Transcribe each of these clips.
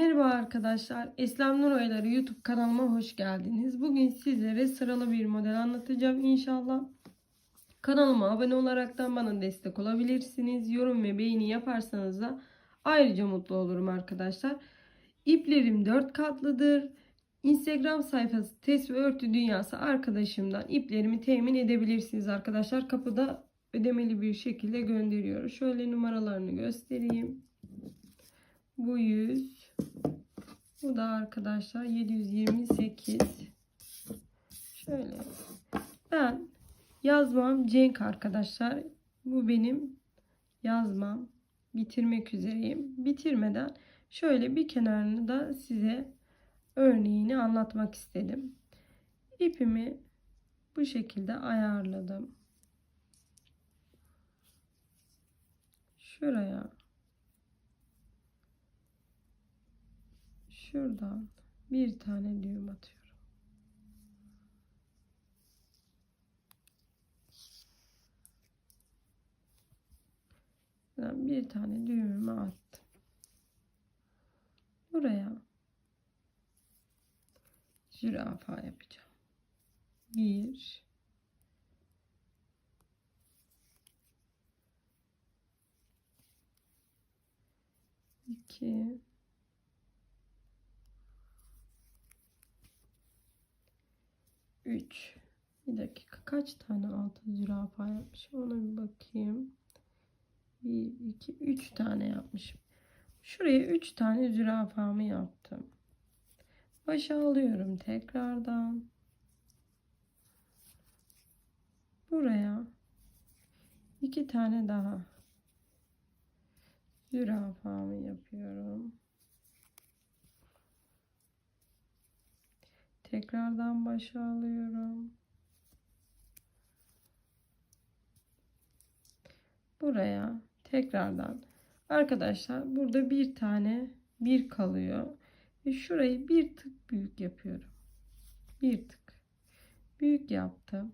Merhaba arkadaşlar. Eslem Nur Oyları YouTube kanalıma hoş geldiniz. Bugün sizlere sıralı bir model anlatacağım inşallah. Kanalıma abone olaraktan bana destek olabilirsiniz. Yorum ve beğeni yaparsanız da ayrıca mutlu olurum arkadaşlar. İplerim 4 katlıdır. Instagram sayfası Test ve Örtü Dünyası arkadaşımdan iplerimi temin edebilirsiniz arkadaşlar. Kapıda ödemeli bir şekilde gönderiyorum. Şöyle numaralarını göstereyim. Bu 100. Bu da arkadaşlar 728. Şöyle. Ben yazmam Cenk arkadaşlar. Bu benim yazmam. Bitirmek üzereyim. Bitirmeden şöyle bir kenarını da size örneğini anlatmak istedim. İpimi bu şekilde ayarladım. Şuraya şuradan bir tane düğüm atıyorum. Ben bir tane düğümümü attım. Buraya zürafa yapacağım. Bir iki üç bir dakika kaç tane altı zürafa yapmışım ona bir bakayım. Bir, iki, üç tane yapmışım. Şuraya üç tane zürafamı yaptım. Başa alıyorum tekrardan. Buraya iki tane daha zürafamı yapıyorum. Tekrardan başa alıyorum. Buraya tekrardan arkadaşlar burada bir tane bir kalıyor ve şurayı bir tık büyük yapıyorum. Bir tık büyük yaptım.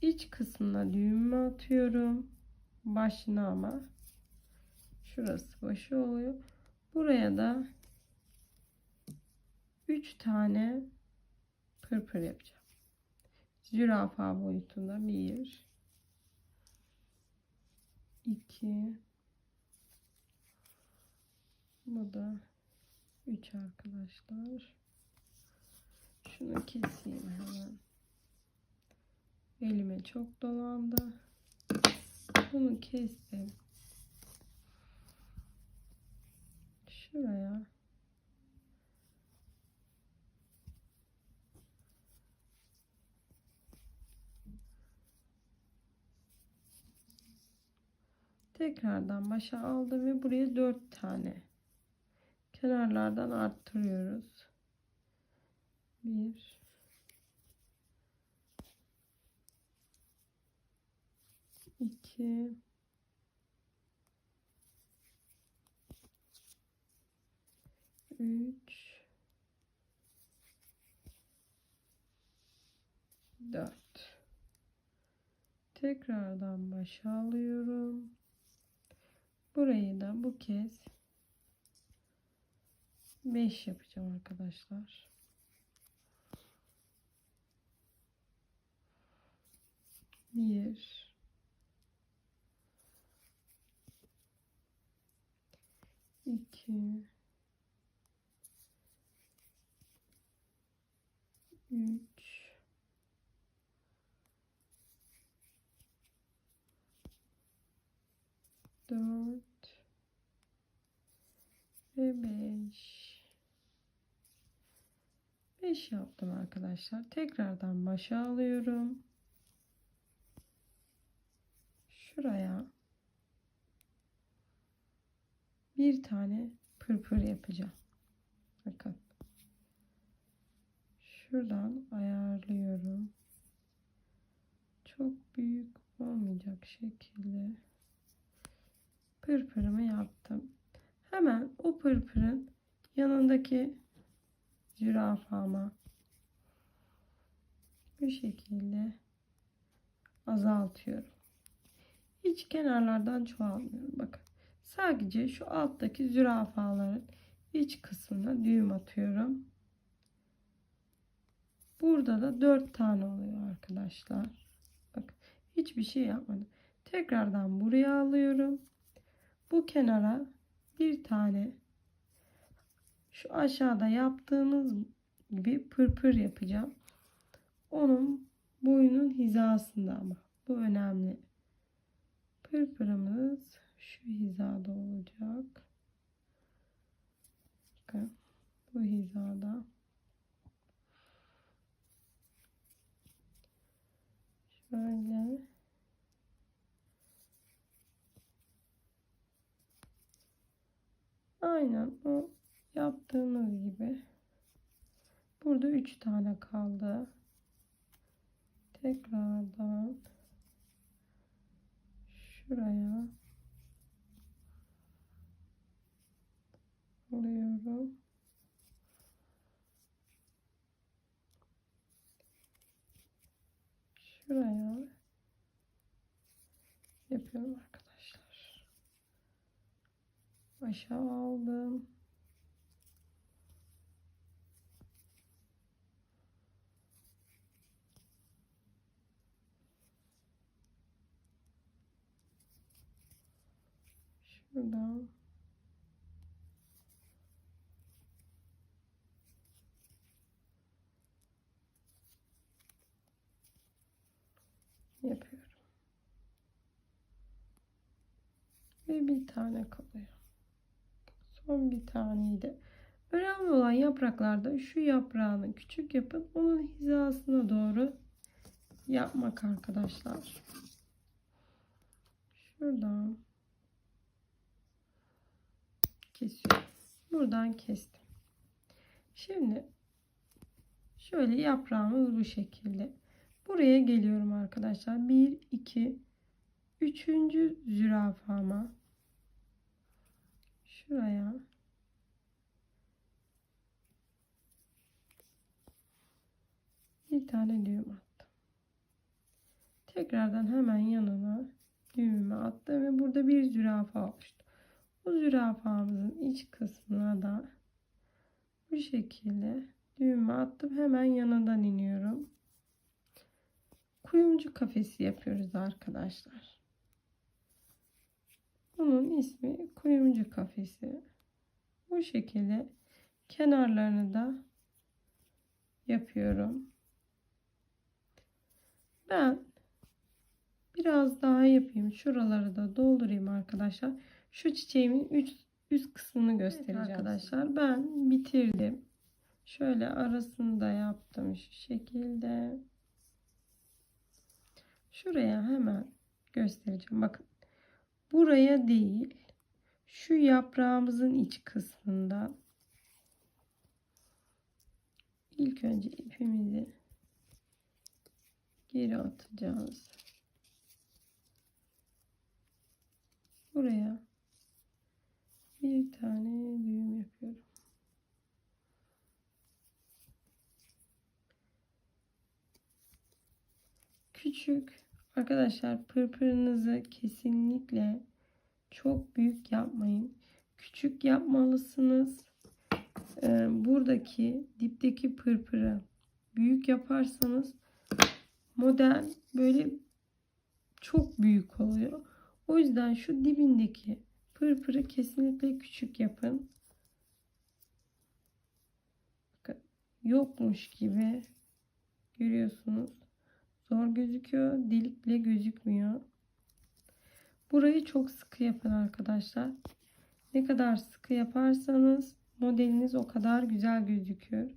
İç kısmına düğümümü atıyorum. Başına ama şurası başı oluyor. Buraya da 3 tane pırpır yapacağım. Zürafa boyutunda 1 2 Bu da 3 arkadaşlar. Şunu keseyim hemen. Elime çok dolandı. Bunu kestim. Şuraya tekrardan başa aldım ve buraya 4 tane kenarlardan arttırıyoruz. 1 2 3 4 Tekrardan başa alıyorum. Burayı da bu kez 5 yapacağım arkadaşlar. Bir, iki, üç, dört ve beş. Beş yaptım arkadaşlar. Tekrardan başa alıyorum. Şuraya bir tane pırpır yapacağım. Bakın. Şuradan ayarlıyorum. Çok büyük olmayacak şekilde pırpırımı yaptım. Hemen o pırpırın yanındaki zürafama bu şekilde azaltıyorum. Hiç kenarlardan çoğalmıyorum. Bakın. Sadece şu alttaki zürafaların iç kısmına düğüm atıyorum. Burada da 4 tane oluyor arkadaşlar. Bak hiçbir şey yapmadım. Tekrardan buraya alıyorum. Bu kenara bir tane şu aşağıda yaptığımız gibi pırpır yapacağım. Onun boyunun hizasında ama bu önemli. Pırpırımız şu hizada olacak. Bakın bu hizada. Şöyle. Aynen o yaptığımız gibi. Burada 3 tane kaldı. Tekrardan şuraya alıyorum. Şuraya yapıyorum arkadaşlar. Aşağı aldım. Şuradan yapıyorum. Ve bir tane kalıyor. Son bir taneydi. Önemli olan yapraklarda şu yaprağını küçük yapın. Onun hizasına doğru yapmak arkadaşlar. Şuradan kesiyorum. Buradan kestim. Şimdi şöyle yaprağımız bu şekilde. Buraya geliyorum arkadaşlar. 1 2 3. zürafama şuraya bir tane düğüm attım. Tekrardan hemen yanına düğümü attım ve burada bir zürafa oluştu. Bu zürafamızın iç kısmına da bu şekilde düğümü attım. Hemen yanından iniyorum. Kuyumcu kafesi yapıyoruz arkadaşlar. Bunun ismi kuyumcu kafesi. Bu şekilde kenarlarını da yapıyorum. Ben biraz daha yapayım. Şuraları da doldurayım arkadaşlar. Şu çiçeğimin üst, üst kısmını göstereceğim evet arkadaşlar. Ben bitirdim. Şöyle arasını da yaptım şu şekilde. Şuraya hemen göstereceğim. Bakın. Buraya değil. Şu yaprağımızın iç kısmından ilk önce ipimizi geri atacağız. Buraya bir tane düğüm yapıyorum. Küçük arkadaşlar pırpırınızı kesinlikle çok büyük yapmayın. Küçük yapmalısınız. Ee, buradaki dipteki pırpırı büyük yaparsanız model böyle çok büyük oluyor. O yüzden şu dibindeki pırpırı kesinlikle küçük yapın. Yokmuş gibi görüyorsunuz. Zor gözüküyor. Delik bile gözükmüyor. Burayı çok sıkı yapın arkadaşlar. Ne kadar sıkı yaparsanız modeliniz o kadar güzel gözüküyor.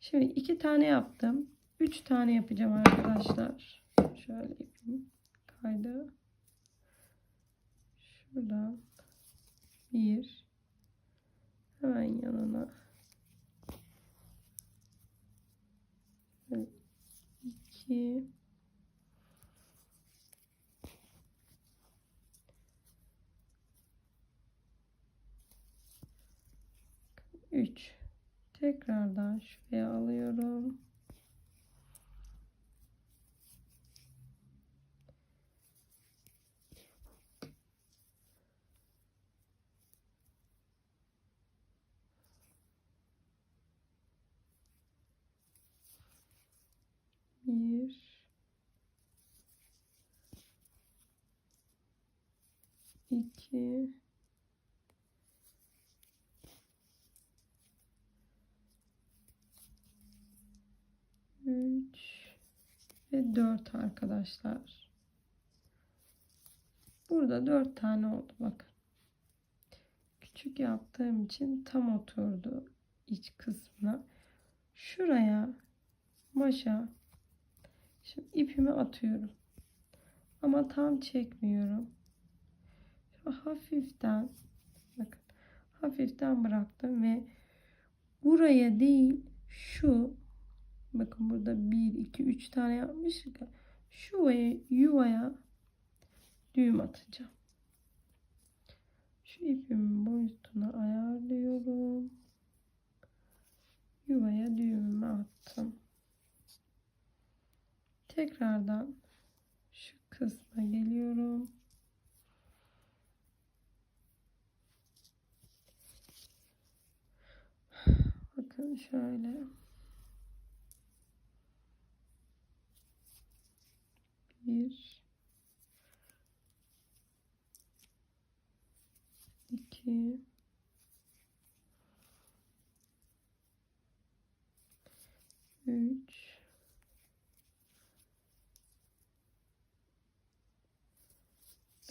Şimdi iki tane yaptım. Üç tane yapacağım arkadaşlar. Şöyle yapayım. Kaydı. Şuradan bir hemen yanına iki 3 tekrardan şuraya alıyorum Bir. İki, üç ve dört arkadaşlar. Burada dört tane oldu bakın. Küçük yaptığım için tam oturdu iç kısmına. Şuraya başa şimdi ipimi atıyorum. Ama tam çekmiyorum hafiften bakın hafiften bıraktım ve buraya değil şu bakın burada 1 2 3 tane yapmıştık ya şu yuvaya düğüm atacağım. Şu ipimin boyutunu ayarlıyorum. Yuvaya düğümümü attım. Tekrardan şu kısma geliyorum. Şöyle. Bir. iki, Üç.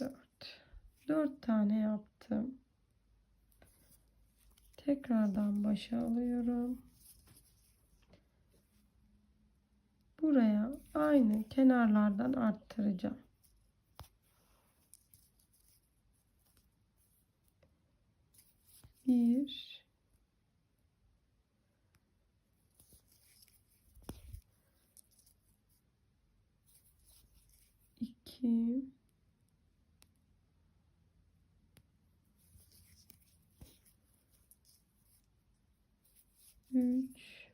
Dört. Dört tane yaptım. Tekrardan başa alıyorum. Buraya aynı kenarlardan arttıracağım. Bir, iki, 3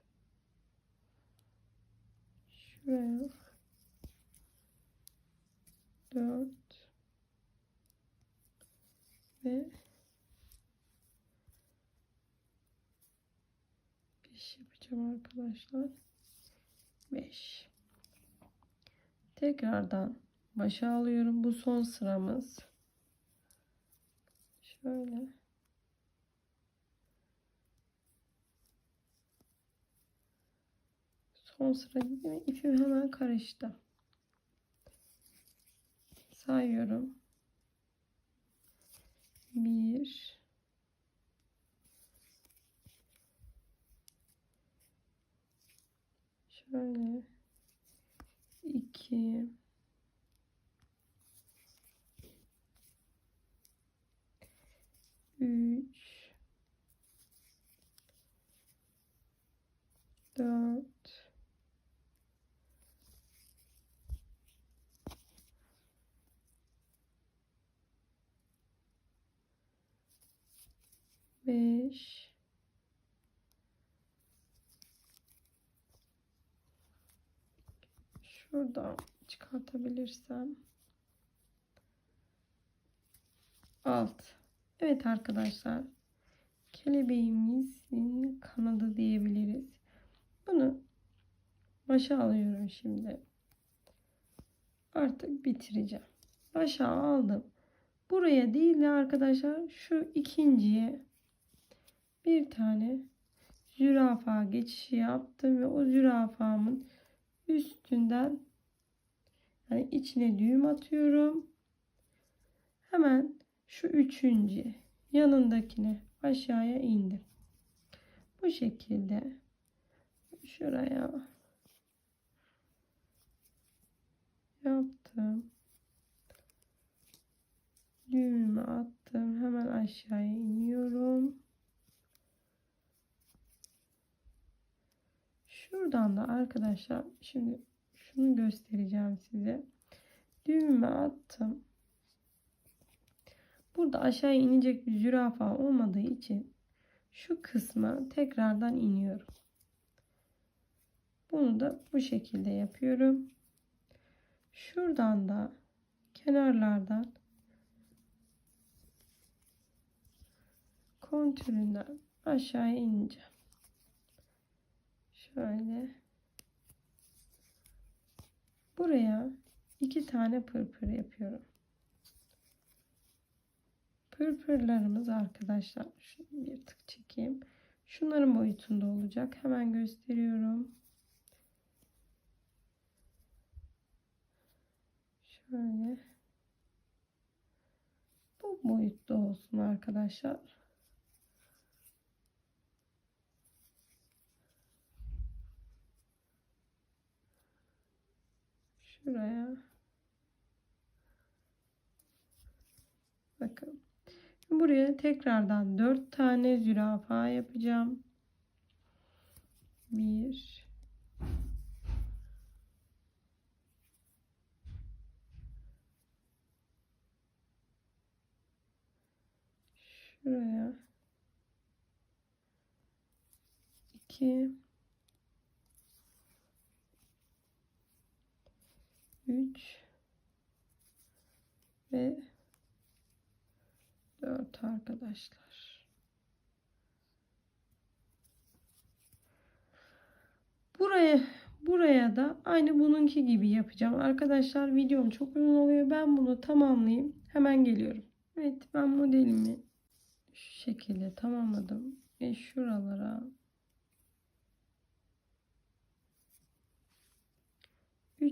şuraya 4 ve 5 yapacağım arkadaşlar 5 tekrardan başa alıyorum bu son sıramız şöyle Son sıra gibi ipim hemen karıştı. Sayıyorum. Bir. Şöyle. iki. Üç. Dört. 5 Şuradan çıkartabilirsem 6 Evet arkadaşlar kelebeğimizin kanadı diyebiliriz. Bunu başa alıyorum şimdi. Artık bitireceğim. Başa aldım. Buraya değil de arkadaşlar şu ikinciye bir tane zürafa geçişi yaptım ve o zürafamın üstünden yani içine düğüm atıyorum. Hemen şu üçüncü yanındakine aşağıya indim. Bu şekilde şuraya yaptım. Düğümümü attım. Hemen aşağıya iniyorum. Şuradan da arkadaşlar şimdi şunu göstereceğim size. Düğümü attım. Burada aşağıya inecek bir zürafa olmadığı için şu kısma tekrardan iniyorum. Bunu da bu şekilde yapıyorum. Şuradan da kenarlardan kontüründen aşağıya ineceğim. Şöyle. Buraya iki tane pırpır yapıyorum. Pırpırlarımız arkadaşlar şunu bir tık çekeyim. Şunların boyutunda olacak. Hemen gösteriyorum. Şöyle. Bu boyutta olsun arkadaşlar. Şuraya. Bakın. Buraya tekrardan 4 tane zürafa yapacağım. 1 Şuraya 2 3 ve 4 arkadaşlar. Buraya buraya da aynı bununki gibi yapacağım. Arkadaşlar videom çok uzun oluyor. Ben bunu tamamlayayım. Hemen geliyorum. Evet ben modelimi şu şekilde tamamladım. Ve şuralara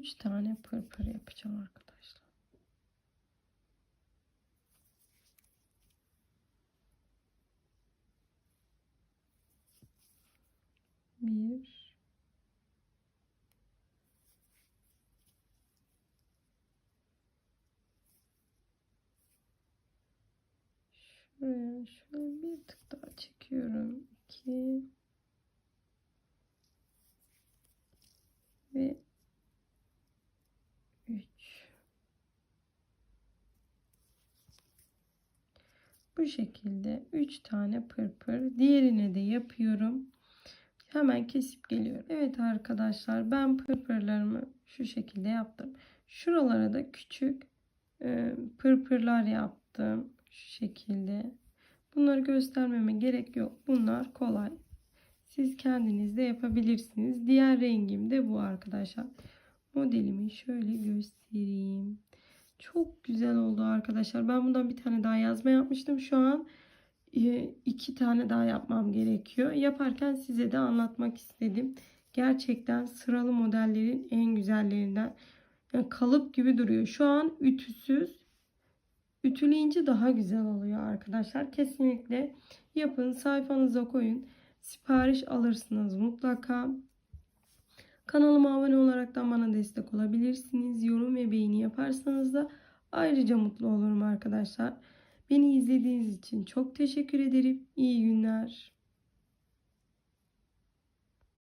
üç tane pırpır yapacağım arkadaşlar. Bir Şuraya şöyle bir tık daha çekiyorum. 2 ve 3 Bu şekilde 3 tane pırpır. Diğerine de yapıyorum. Hemen kesip geliyorum. Evet arkadaşlar ben pırpırlarımı şu şekilde yaptım. Şuralara da küçük e, pırpırlar yaptım. Şu şekilde. Bunları göstermeme gerek yok. Bunlar kolay. Siz kendiniz de yapabilirsiniz. Diğer rengim de bu arkadaşlar. Modelimi şöyle göstereyim. Çok güzel oldu arkadaşlar. Ben bundan bir tane daha yazma yapmıştım. Şu an e, iki tane daha yapmam gerekiyor. Yaparken size de anlatmak istedim. Gerçekten sıralı modellerin en güzellerinden. Yani kalıp gibi duruyor. Şu an ütüsüz. Ütüleyince daha güzel oluyor arkadaşlar. Kesinlikle yapın. Sayfanıza koyun. Sipariş alırsınız mutlaka. Kanalıma abone olaraktan bana destek olabilirsiniz. Yorum ve beğeni yaparsanız da ayrıca mutlu olurum arkadaşlar. Beni izlediğiniz için çok teşekkür ederim. İyi günler.